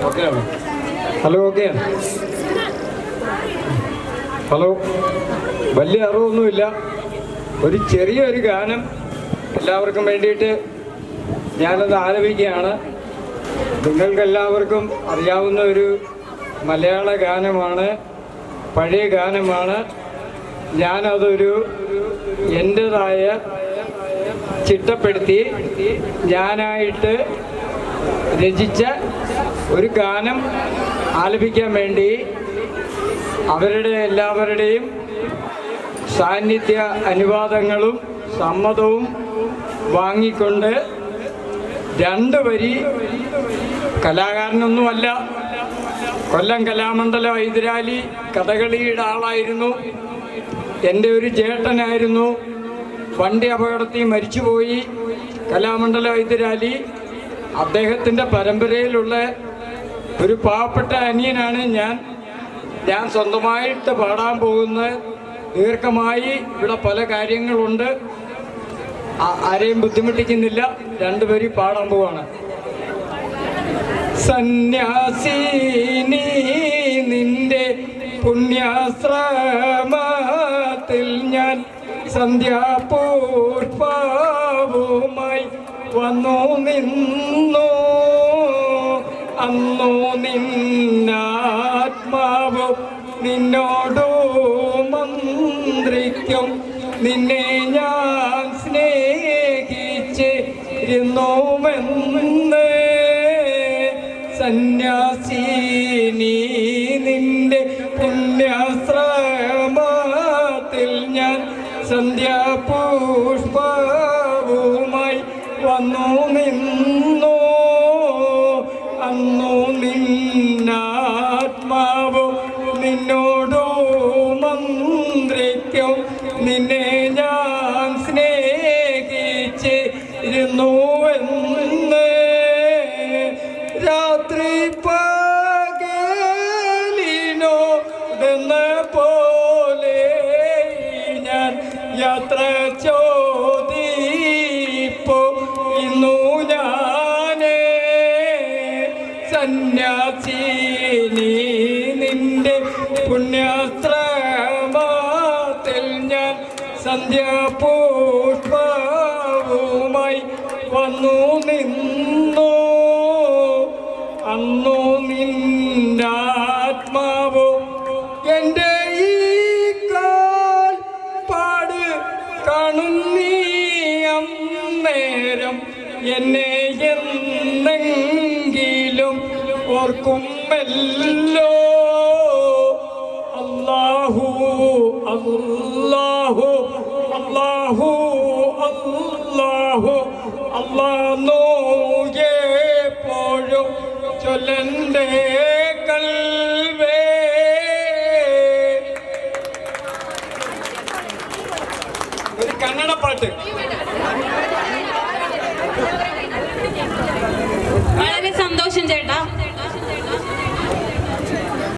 Hello okay. Hello. വലിയ അറിവൊന്നുമില്ല. ഒരു ചെറിയൊരു ഗാനം എല്ലാവർക്കും വേണ്ടിയിട്ട് ഞാനത് ആലപിക്കുകയാണ്. നിങ്ങൾക്കെല്ലാവർക്കും അറിയാവുന്ന ഒരു മലയാള ഗാനമാണ് പഴയ ഗാനമാണ്. ഞാനതൊരു എന്റെതായ ചിട്ടപ്പെടുത്തി ഞാനായിട്ട് രചിച്ച ഒരു ഗാനം ആലപിക്കാൻ വേണ്ടി അവരുടെ എല്ലാവരുടെയും സാന്നിധ്യ അനുവാദങ്ങളും സമ്മതവും വാങ്ങിക്കൊണ്ട് രണ്ട് വരി കലാകാരനൊന്നുമല്ല. കൊല്ലം കലാമണ്ഡലം ഹൈദരാലി കഥകളിയുടെ ആളായിരുന്നു. എന്റെ ഒരു ചേട്ടനായിരുന്നു. വണ്ടി അപകടത്തിൽ മരിച്ചുപോയി. കലാമണ്ഡലം ഹൈദരാലി അദ്ദേഹത്തിന്റെ പരമ്പരയിലുള്ള ഒരു പാവപ്പെട്ട അനിയനാണ് ഞാൻ. ഞാൻ സ്വന്തമായിട്ട് പാടാൻ പോകുന്ന ദീർഘമായി ഇവിടെ പല കാര്യങ്ങളുണ്ട്. ആരെയും ബുദ്ധിമുട്ടിക്കുന്നില്ല. രണ്ടുപേരും പാടാൻ പോവാണ്. സന്യാസിനി നിന്റെ പുണ്യാശ്രമത്തിൽ ഞാൻ സന്ധ്യാപൂർപ്പാവുമായി വന്നു നിന്നു. അന്നു നിന്നാത്മാവ് നിന്നോടു മന്ത്രിക്കും നിന്നെ ഞാൻ സ്നേഹിച്ചിരുന്നുവെന്ന് സന്യാസിനി നിന്റെ പുണ്യാശ്രമത്തിൽ ഞാൻ സന്ധ്യാപുഷ്പവുമായി വന്നു നിന്നു. അന്നു നിന്നാത്മാവ്? നിന്നോടോ മന്ത്രിക്കും നിന്നെ ഞാൻ സ്നേഹിച്ചിരുന്നുവെന്ന് രാത്രി പകലിനോടെന്ന പോലെ ഞാൻ യാത്ര സന്യാസിനി നിന്റെ പുണ്യാശ്രമത്തിൽ ഞാൻ സന്ധ്യാപുഷ്പവുമായി വന്നു നിന്നു. അന്നു നിന്നാത്മാവോ എന്റെ ഈ കാൽ പാട് കാണുന്നീ അന്നേരം എന്നെ എന്നെങ്കിലും ഓർക്കുമല്ലോ അല്ലാഹു അല്ലാഹു അല്ലാഹു അല്ലാഹു. അല്ലാഹു എപ്പോഴും ചൊല്ലണ്ടേ കൽവേ. ഒരു കന്നഡ പാട്ട്.